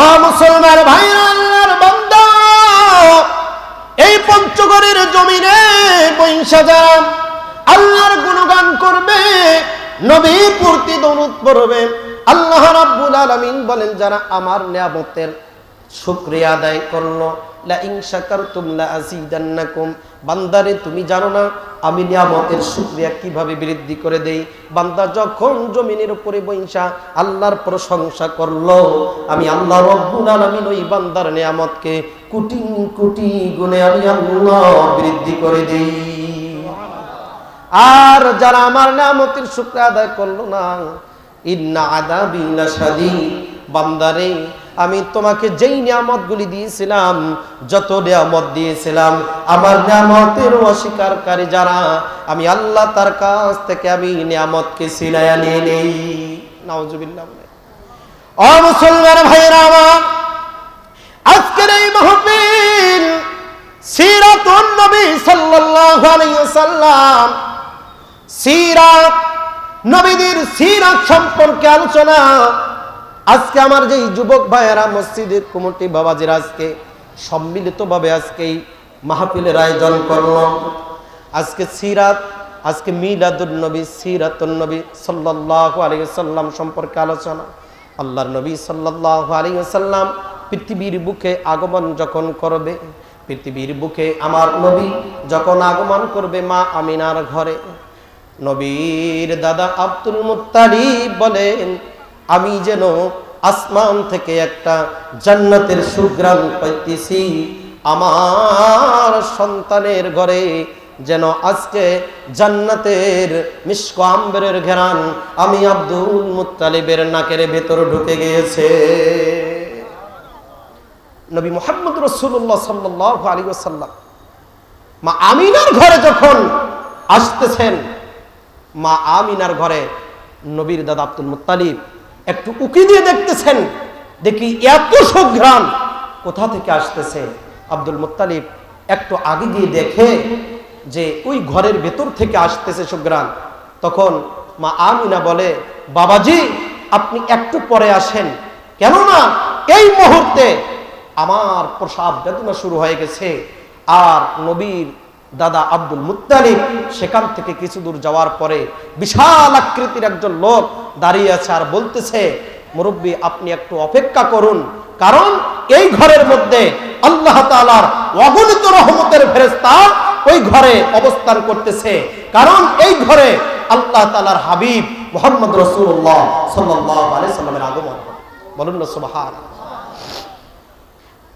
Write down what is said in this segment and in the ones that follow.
অ মুসলমান ভাইরা আল্লাহর বান্দা, এই পঞ্চগড়ের জমিনে বৈশা যারা আল্লাহর গুণগান করবে, নবী পূর্তি দনুদ পড়বে। আল্লাহ রাব্বুল আলামিন বলেন, যারা আমার নিয়ামতের শুকরিয়া আদায় করল। বান্দারে, তুমি জানো না, আমি নিয়ামতের শুকরিয়া কীভাবে বৃদ্ধি করে দেই? বান্দা যখন জমিনের উপরে বইসা আল্লাহর প্রশংসা করল, আমি আল্লাহ রব্বুল ওই বান্দার নিয়ামতকে কোটি কোটি গুণে আমি আল্লাহ বৃদ্ধি করে দেই। আর যারা আমার নামতির শুক্র আদায় করল না, ইন্না আদাবি লাশাদীদ। বান্দারে আমি তোমাকে যেই নিয়ামতগুলি দিয়েছিলাম, যত নিয়ামত দিয়েছিলাম, আমার নিয়ামতের অস্বীকারী যারা, আমি আল্লাহ তার কাছ থেকে আমি নিয়ামতকে সিনায়া নিয়ে নেই। ভাইরা আমার, আজকের এই মাহফিল সিরাতুন নবী সাল্লাল্লাহু আলাইহি ওয়াসাল্লাম, সিরাত নবীদের সিরাত সম্পর্কে আলোচনা আজকে আমার যে যুবক ভাইয়েরা মসজিদের কমিটি বাবাজির আজকে সম্মিলিতভাবে আজকে এই মাহফিলের আয়োজন করল। আজকে সিরাত, আজকে মিলাদুল নবী সিরাতুল নবী সাল্লাল্লাহু আলাইহি সাল্লাম সম্পর্কে আলোচনা। আল্লাহর নবী সাল্লাল্লাহু আলাইহি সাল্লাম পৃথিবীর বুকে আগমন যখন করবে, পৃথিবীর বুকে আমার নবী যখন আগমন করবে মা আমিনার ঘরে, নবীর দাদা আব্দুল মুত্তালিব বলেন আমি যেন আসমান থেকে একটা জান্নাতের সুগ্রাম পাইতেছি। আমার সন্তানের ঘরে যেন আজকে জান্নাতের মিষ্ক আম্বের ঘেরান আমি আব্দুল মুত্তালিবের নাকের ভেতর ঢুকে গিয়েছে। নবী মোহাম্মদ রসুল্লাহ সাল্লাহ আলী ওসাল্লাম মা আমিনার ঘরে যখন আসতেছেন, মা আমিনার ঘরে নবীর দাদা আব্দুল মুত্তালিব একটু উকি দিয়ে দেখতেছেন। দেখি এত সুঘ্রাণ। কোথা থেকে আসতেছে? আব্দুল মুত্তালিব একটু আগে গিয়ে দেখে যে ওই ঘরের ভেতর থেকে আসতেছে সুঘ্রাণ। তখন মা আমিনা বলে, বাবাজি, আপনি একটু পরে আসেন। কেননা এই মুহূর্তে আমার প্রসাব বেদনা শুরু হয়ে গেছে। আর নবীর দাদা আব্দুল মুত্তালিব, সেখান থেকে কিছু দূর যাওয়ার পরে বিশাল আকৃতির একজন লোক দাঁড়িয়ে আছে আর বলতেছে, মুরব্বী, আপনি একটু অপেক্ষা করুন, কারণ এই ঘরের মধ্যে আল্লাহ তালার অগণিত রহমতের ফেরেস্তা ওই ঘরে অবস্থান করতেছে। কারণ এই ঘরে আল্লাহ তালার হাবিব মোহাম্মদ রসুল্লাহ সাল্লাহ সাল্লামের আগমন বলুন না সুবাহান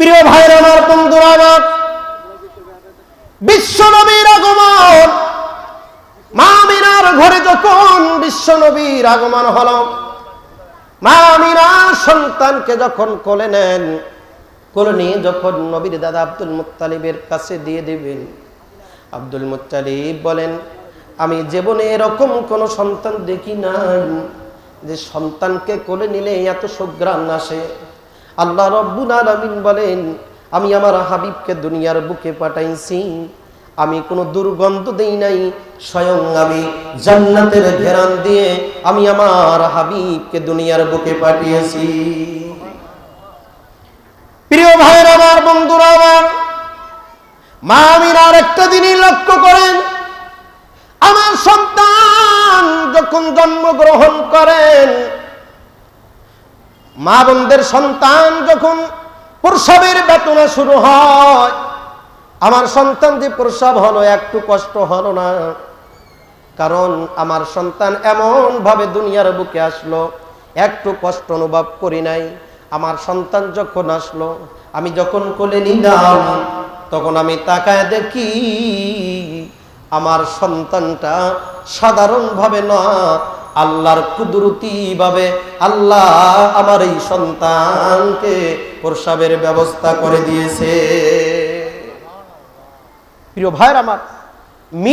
প্রিয় ভাইয়ের আমার বন্ধুরা আমার বিশ্ব নবীর আগমন মা মিনার ঘরে যখন বিশ্ব নবীর আগমন হল। মা মিনার সন্তানকে যখন কোলে নেন, কোলে নিয়ে যখন নবীর দাদা আব্দুল মুত্তালিবের কাছে দিয়ে দিবেন, আব্দুল মুত্তালিব বলেন, আমি জীবনে এরকম কোন সন্তান দেখি নাই যে সন্তানকে কোলে নিলে এত সুগ্রাণ আসে। আল্লাহ রব্বুল আলামিন বলেন, আমি আমার হাবিবকে দুনিয়ার বুকে পাঠাইছি আমি কোনো দুর্গন্ধ দেই নাই। স্বয়ং আমি জান্নাতের ঘেরান দিয়ে আমি আমার হাবিবকে দুনিয়ার বুকে পাঠিয়েছি। প্রিয় ভাইয়ের আমার, বন্ধুরা আমার, মা আমির আর একটা দিনই লক্ষ্য করেন, আমার সন্তান যখন জন্মগ্রহণ করেন, মা বোনদের সন্তান যখন প্রসবের বেতনা শুরু হয় আমার সন্তান যে প্রসব হলো, একটু কষ্ট হলো না। কারণ আমার সন্তান এমন ভাবে দুনিয়ার বুকে আসলো, একটু কষ্ট অনুভব করি নাই। আমার সন্তান যখন আসলো, আমি যখন কোলে নিলাম, তখন আমি তাকায় দেখি, আমার সন্তানটা সাধারণভাবে না, আল্লাহর কুদরতি ভাবে আল্লাহ আমার এই সন্তানকে প্রসাবের ব্যবস্থা করে দিয়েছে। প্রিয় ভাইয়ের আমার মি